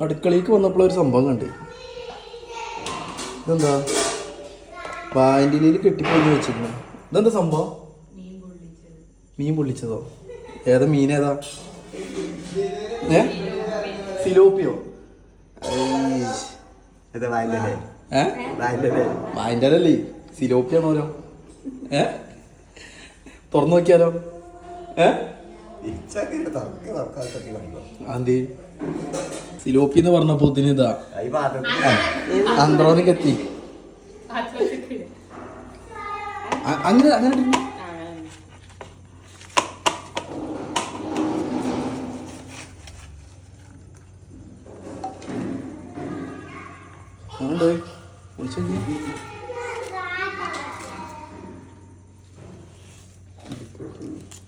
അടുക്കളയിലേക്ക് വന്നപ്പോൾ ഒരു സംഭവം കണ്ട്. ഇതെന്താ? പാന്റിലിൽ കെട്ടിപ്പോയി വെച്ചിരുന്നു. ഇതെന്താ സംഭവം? മീൻ പൊള്ളിച്ചതോ? ഏതാ മീൻ ഏതാ? ഏ? സിലോപ്പിയോ? അതിന്റെ അല്ലേ സിലോപ്പിയാണോലോ? ഏ? തുറന്നു നോക്കിയാലോ? ഏ? ആന്തി സിലോപ്പി എന്ന് പറഞ്ഞപ്പോ ഇതിന് ഇതാ. അന്ത്രോണിക്ക് എത്തി. അങ്ങനെ അങ്ങനെ പോയി. വിളിച്ച്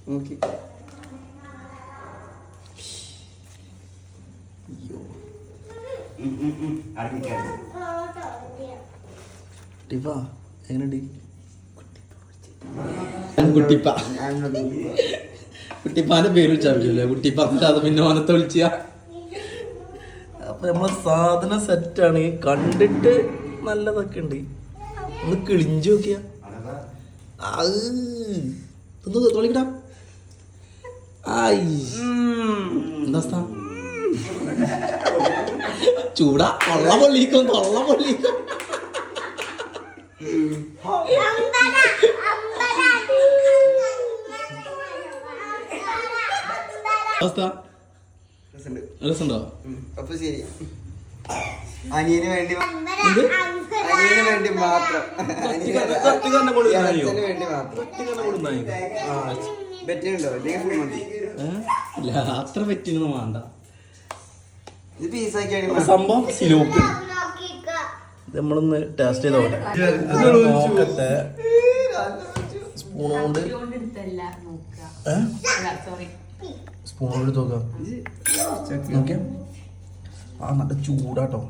നോക്കി. ടിപ്പ എങ്ങനെയുണ്ട് കുട്ടിപ്പ. കുട്ടിപ്പാന്റെ പേര് വിളിച്ചാവില്ലേ കുട്ടിപ്പാ അത് പിന്നെ വനത്തെ വിളിച്ച. അപ്പൊ നമ്മളെ സാധനം സെറ്റാണ്. കണ്ടിട്ട് നല്ലതൊക്കെ ഉണ്ട്. ഒന്ന് കിളിഞ്ചു നോക്കിയ. ഒന്ന് തൊളിക്കടാ ആയി. എന്താ? ചൂടാ. കൊള്ള പൊള്ളിക്കും കൊള്ള പൊള്ളിക്കും. രസമുണ്ടോ? അപ്പൊ ശരി. അനിയന് വേണ്ടി അനിയന് വേണ്ടി മാത്രം. വേണ്ടി മാത്രം. പറ്റുന്നുണ്ടോ അത്ര പറ്റിയൊന്നും വേണ്ട. സംഭവം സിലോപ്പ്. ഇത് നമ്മളൊന്ന് ടേസ്റ്റ് ചെയ്ത് നോക്കട്ടെ. നോക്കട്ടെ. സ്പൂൺ കൊണ്ട്? സ്പൂൺ എടുത്ത് നോക്കാം. ആ നല്ല ചൂടാട്ടോ.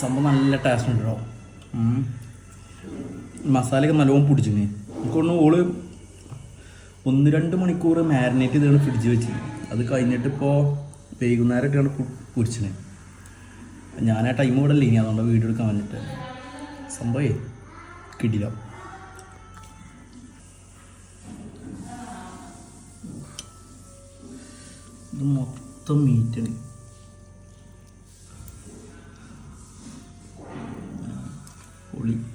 സംഭവം നല്ല ടേസ്റ്റ് ഉണ്ട് കേട്ടോ. മസാലയൊക്കെ നല്ലോണം പിടിച്ചു എനിക്കൊന്ന് ഓൾ ഒന്ന് രണ്ട് മണിക്കൂർ മാരിനേറ്റ് ചെയ്താണ് ഫ്രിഡ്ജ് വെച്ചത് അത് കഴിഞ്ഞിട്ട് ഇപ്പോൾ വൈകുന്നേരമായിട്ടാണ് പൊരിച്ചത് ഞാൻ ആ ടൈം ഇവിടെ ഇല്ല ഇനി അതുകൊണ്ട് വീഡിയോ എടുക്കാൻ വന്നിട്ട്. സംഭവേ കിട്ടില്ല ഇത് മൊത്തം മീറ്റാണ് kuliko